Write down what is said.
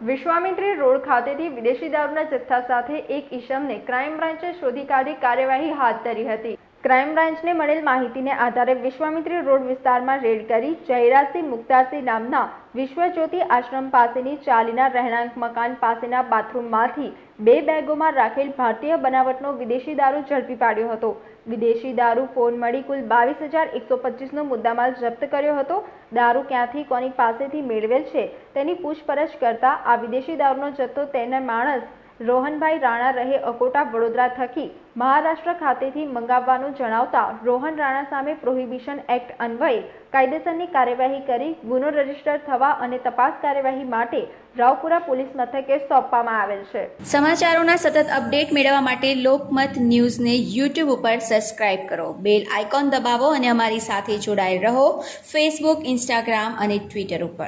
Vishwamitri road ખાતેથી વિદેશી દારૂના જથ્થા સાથે એક ઈશમને ક્રાઇમ બ્રાન્ચે શોધી કાઢી કાર્યવાહી હાથ ધરી હતી. ક્રાઇમ બ્રાન્ચને મળેલ માહિતીને આધારે વિશ્વામિત્રી રોડ વિસ્તારમાં રેડ કરી જયરાજસિંહ મુક્તારસિંહ નામના વિશ્વજ્યોતિ આશ્રમ પાસેની ચાલીના રહેણાંક મકાન પાસેના બાથરૂમમાંથી બે બેગોમાં રાખેલ ભારતીય બનાવટનો વિદેશી દારૂ ઝડપી પાડ્યો હતો. વિદેશી દારૂ ફોન મળી કુલ બાવીસ હજાર એકસો પચીસનો મુદ્દામાલ જપ્ત કર્યો હતો. દારૂ ક્યાંથી કોની પાસેથી મેળવેલ છે તેની પૂછપરછ કરતા આ વિદેશી દારૂનો જથ્થો તેના માણસ રોહનભાઈ રાણા રહે અકોટા વડોદરા થકી મહારાષ્ટ્ર ખાતેથી મંગાવવાનું જણાવતા રોહન રાણા સામે પ્રોહિબિશન એક્ટ અન્વયે કાયદેસરની કાર્યવાહી કરી, ગુનો રજિસ્ટર થવા અને તપાસ કાર્યવાહી માટે રાવપુરા પોલીસ મથકે સોંપવામાં આવેલ છે. સમાચારોના સતત અપડેટ મેળવવા માટે લોકમત ન્યૂઝને યુટ્યુબ ઉપર સબસ્ક્રાઇબ કરો. બેલ આઇકોન દબાવો અને અમારી સાથે જોડાયેલ રહો ફેસબુક, ઇન્સ્ટાગ્રામ અને ટ્વિટર ઉપર.